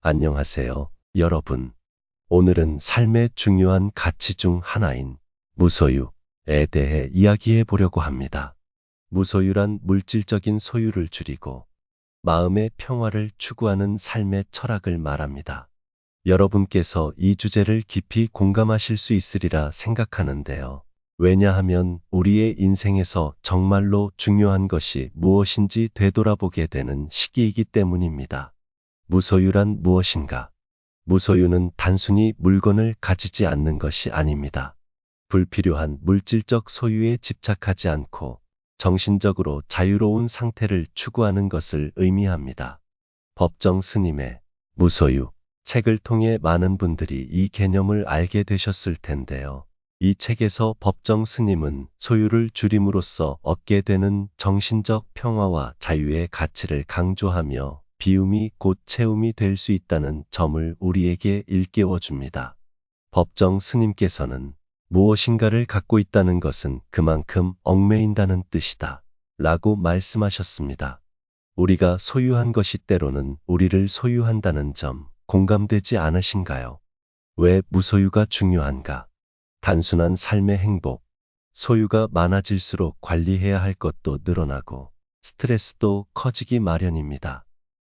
안녕하세요, 여러분. 오늘은 삶의 중요한 가치 중 하나인 무소유에 대해 이야기해 보려고 합니다. 무소유란 물질적인 소유를 줄이고 마음의 평화를 추구하는 삶의 철학을 말합니다. 여러분께서 이 주제를 깊이 공감하실 수 있으리라 생각하는데요. 왜냐하면 우리의 인생에서 정말로 중요한 것이 무엇인지 되돌아보게 되는 시기이기 때문입니다. 무소유란 무엇인가? 무소유는 단순히 물건을 가지지 않는 것이 아닙니다. 불필요한 물질적 소유에 집착하지 않고 정신적으로 자유로운 상태를 추구하는 것을 의미합니다. 법정 스님의 무소유 책을 통해 많은 분들이 이 개념을 알게 되셨을 텐데요. 이 책에서 법정 스님은 소유를 줄임으로써 얻게 되는 정신적 평화와 자유의 가치를 강조하며 비움이 곧 채움이 될 수 있다는 점을 우리에게 일깨워 줍니다. 법정 스님께서는 무엇인가를 갖고 있다는 것은 그만큼 얽매인다는 뜻이다. 라고 말씀하셨습니다. 우리가 소유한 것이 때로는 우리를 소유한다는 점 공감되지 않으신가요? 왜 무소유가 중요한가? 단순한 삶의 행복, 소유가 많아질수록 관리해야 할 것도 늘어나고 스트레스도 커지기 마련입니다.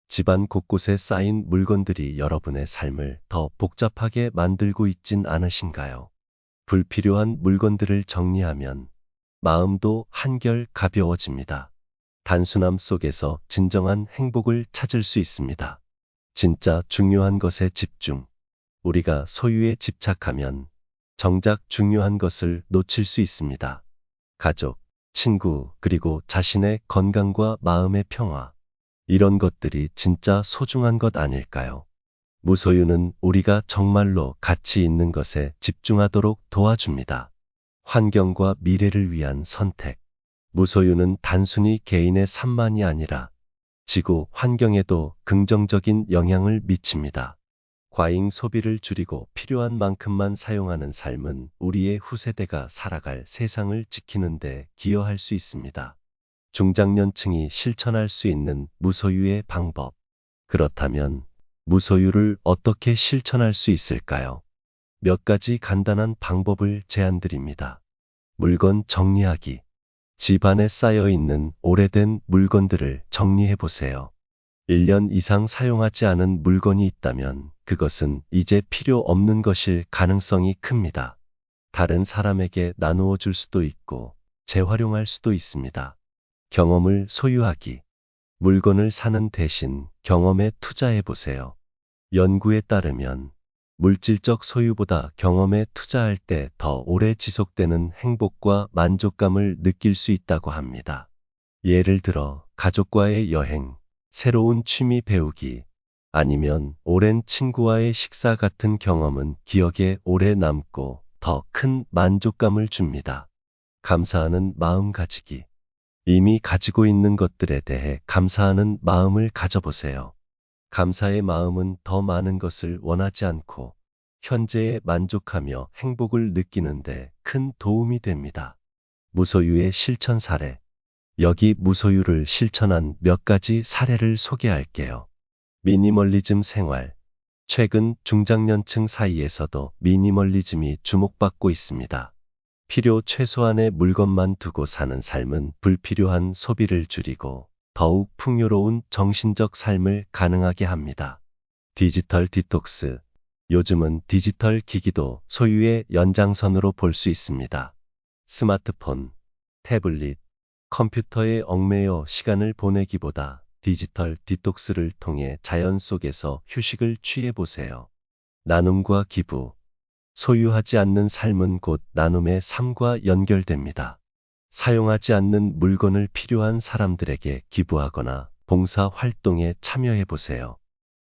집안 곳곳에 쌓인 물건들이 여러분의 삶을 더 복잡하게 만들고 있진 않으신가요? 불필요한 물건들을 정리하면 마음도 한결 가벼워집니다. 단순함 속에서 진정한 행복을 찾을 수 있습니다. 진짜 중요한 것에 집중. 우리가 소유에 집착하면 정작 중요한 것을 놓칠 수 있습니다. 가족, 친구, 그리고 자신의 건강과 마음의 평화. 이런 것들이 진짜 소중한 것 아닐까요? 무소유는 우리가 정말로 가치 있는 것에 집중하도록 도와줍니다. 환경과 미래를 위한 선택. 무소유는 단순히 개인의 산만이 아니라 지구 환경에도 긍정적인 영향을 미칩니다. 과잉 소비를 줄이고 필요한 만큼만 사용하는 삶은 우리의 후세대가 살아갈 세상을 지키는 데 기여할 수 있습니다. 중장년층이 실천할 수 있는 무소유의 방법. 그렇다면 무소유를 어떻게 실천할 수 있을까요? 몇 가지 간단한 방법을 제안드립니다. 물건 정리하기. 집안에 쌓여 있는 오래된 물건들을 정리해 보세요. 1년 이상 사용하지 않은 물건이 있다면 그것은 이제 필요 없는 것일 가능성이 큽니다. 다른 사람에게 나누어 줄 수도 있고 재활용할 수도 있습니다. 경험을 소유하기. 물건을 사는 대신 경험에 투자해 보세요. 연구에 따르면 물질적 소유보다 경험에 투자할 때 더 오래 지속되는 행복과 만족감을 느낄 수 있다고 합니다. 예를 들어 가족과의 여행, 새로운 취미 배우기, 아니면 오랜 친구와의 식사 같은 경험은 기억에 오래 남고 더 큰 만족감을 줍니다. 감사하는 마음 가지기. 이미 가지고 있는 것들에 대해 감사하는 마음을 가져보세요. 감사의 마음은 더 많은 것을 원하지 않고 현재에 만족하며 행복을 느끼는데 큰 도움이 됩니다. 무소유의 실천 사례. 여기 무소유를 실천한 몇 가지 사례를 소개할게요. 미니멀리즘 생활. 최근 중장년층 사이에서도 미니멀리즘이 주목받고 있습니다. 필요 최소한의 물건만 두고 사는 삶은 불필요한 소비를 줄이고 더욱 풍요로운 정신적 삶을 가능하게 합니다. 디지털 디톡스. 요즘은 디지털 기기도 소유의 연장선으로 볼 수 있습니다. 스마트폰, 태블릿, 컴퓨터에 얽매여 시간을 보내기보다 디지털 디톡스를 통해 자연 속에서 휴식을 취해 보세요. 나눔과 기부. 소유하지 않는 삶은 곧 나눔의 삶과 연결됩니다. 사용하지 않는 물건을 필요한 사람들에게 기부하거나 봉사 활동에 참여해 보세요.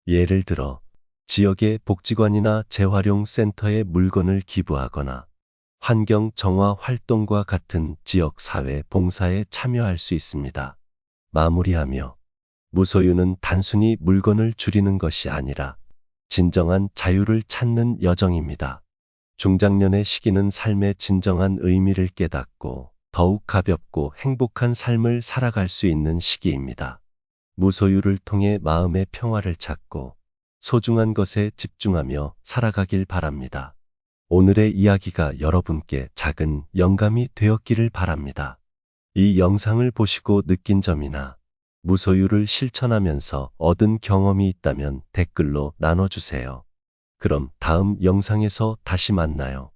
예를 들어 지역의 복지관이나 재활용 센터에 물건을 기부하거나 환경 정화 활동과 같은 지역 사회 봉사에 참여할 수 있습니다. 마무리하며 무소유는 단순히 물건을 줄이는 것이 아니라 진정한 자유를 찾는 여정입니다. 중장년의 시기는 삶의 진정한 의미를 깨닫고 더욱 가볍고 행복한 삶을 살아갈 수 있는 시기입니다. 무소유를 통해 마음의 평화를 찾고 소중한 것에 집중하며 살아가길 바랍니다. 오늘의 이야기가 여러분께 작은 영감이 되었기를 바랍니다. 이 영상을 보시고 느낀 점이나 무소유를 실천하면서 얻은 경험이 있다면 댓글로 나눠주세요. 그럼 다음 영상에서 다시 만나요.